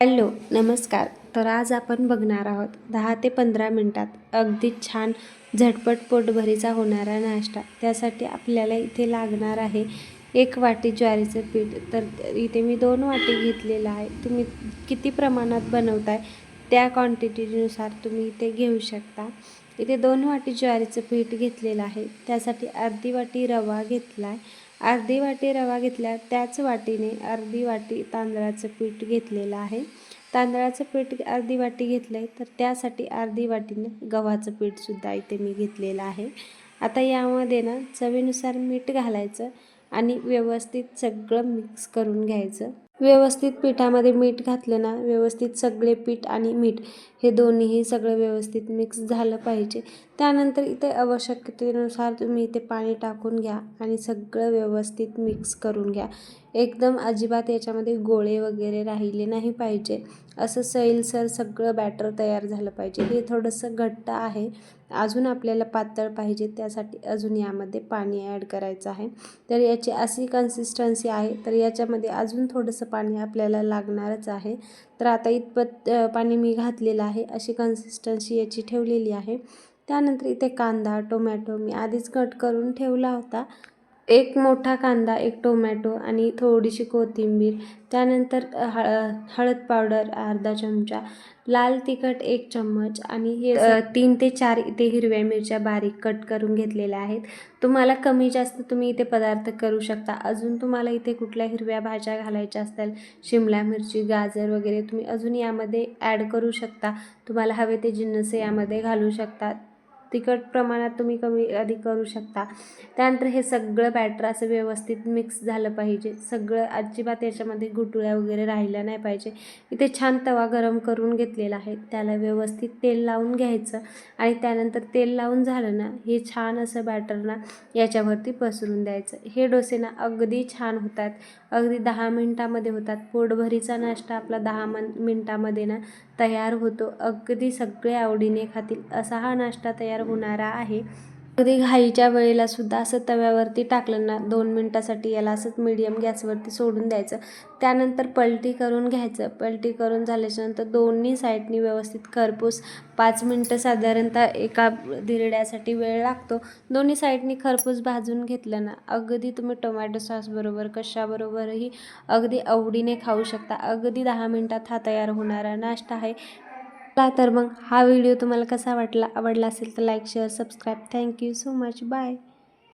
Hello नमस्कार. तर आज आपण बघणार आहोत दहा ते पंधरा मिनटात अगदी छान झटपट पोटभरीचा होणारा नाश्ता. त्यासाठी आपल्याला इथे लागणार आहे एक वाटी ज्वारीचं पीठ. तर इथे मी दोन वाटी घेतलेलं आहे. तुम्ही किती प्रमाणात बनवताय त्या क्वांटिटीनुसार तुम्ही इथे घेऊ शकता. इथे दोन वाटी ज्वारीचं पीठ घेतलेलं आहे. त्यासाठी अर्धी वाटी रवा घेतला आहे अर्धी वाटी रवा घेतल्या त्याच वाटीने अर्धी वाटी तांदळाचं पीठ घेतलेलं आहे. तांदळाचं पीठ अर्धी वाटी घेतलं आहे तर त्यासाठी अर्धी वाटीने गव्हाचं पीठसुद्धा इथे मी घेतलेलं आहे. आता यामध्ये ना चवीनुसार मीठ घालायचं आणि व्यवस्थित सगळं मिक्स करून घ्यायचं. व्यवस्थित पिठामध्ये मीठ घातलं ना व्यवस्थित सगळे पीठ आणि मीठ हे दोन्हीही सगळं व्यवस्थित मिक्स झालं पाहिजे. त्यानंतर इथे आवश्यकतेनुसार तुम्ही इथे पाणी टाकून घ्या आणि सगळं व्यवस्थित मिक्स करून घ्या. एकदम अजिबात याच्यामध्ये गोळे वगैरे राहिले नाही पाहिजे. असं सैलसर सगळं बॅटर तयार झालं पाहिजे. हे थोडंसं घट्ट आहे. अजून आपल्याला पातळ पाहिजे त्यासाठी अजून यामध्ये पाणी ॲड करायचं आहे. तर याची अशी कन्सिस्टन्सी आहे तर याच्यामध्ये अजून थोडंसं पाणी आपल्याला लागणारच आहे. तर आता इतपत पाणी मी घातलेलं आहे. अशी कन्सिस्टन्सी याची ठेवलेली आहे. त्यानंतर इथे कांदा टोमॅटो मी आधीच कट करून ठेवला होता. एक मोठा कांदा एक टोमॅटो आणि थोडीशी कोथिंबीर. त्यानंतर हळ हळद पावडर अर्धा चमचा लाल तिखट एक चम्मच आणि हे तीन ते चार इथे हिरव्या मिरच्या बारीक कट करून घेतलेल्या आहेत. तुम्हाला कमी जास्त तुम्ही इथे पदार्थ करू शकता. अजून तुम्हाला इथे कुठल्या हिरव्या भाज्या घालायच्या असतील शिमला मिरची गाजर वगैरे तुम्ही अजून यामध्ये ॲड करू शकता. तुम्हाला हवे ते जिन्नस यामध्ये घालू शकता. तिखट प्रमाणात तुम्ही कमी अधिक करू शकता. त्यानंतर हे सगळं बॅटर असं व्यवस्थित मिक्स झालं पाहिजे. सगळं अजिबात याच्यामध्ये घुटुळ्या वगैरे राहिल्या नाही पाहिजे. इथे छान तवा गरम करून घेतलेला आहे. त्याला व्यवस्थित तेल लावून घ्यायचं आणि त्यानंतर तेल लावून झालं ना हे छान असं बॅटर ना याच्यावरती पसरून द्यायचं. हे डोसे ना अगदी छान होतात. अगदी दहा मिनटामध्ये होतात. पोटभरीचा नाश्ता आपला दहा मन मिनटामध्ये ना तयार होतो. अगदी सगळे आवडीने खातील. असा हा नाश्ता तयार तयार होणारा आहे. अगदी घाईच्या वेळेला सुद्धा असं तव्यावरती टाकलं ना दोन मिनटासाठी याला असंच मीडियम गॅसवरती सोडून द्यायचं. त्यानंतर पलटी करून घ्यायचं. पलटी करून झाल्याच्यानंतर दोन्ही साईडनी व्यवस्थित खरपूस पाच मिनटं साधारणतः एका धिरड्यासाठी वेळ लागतो. दोन्ही साईडनी खरपूस भाजून घेतलं ना अगदी तुम्ही टोमॅटो सॉसबरोबर कशाबरोबरही अगदी आवडीने खाऊ शकता. अगदी दहा मिनटात हा तयार होणारा नाश्ता आहे. चला तर मग हा व्हिडिओ तुम्हाला कसा वाटला आवडला असेल तर like share subscribe thank you so much bye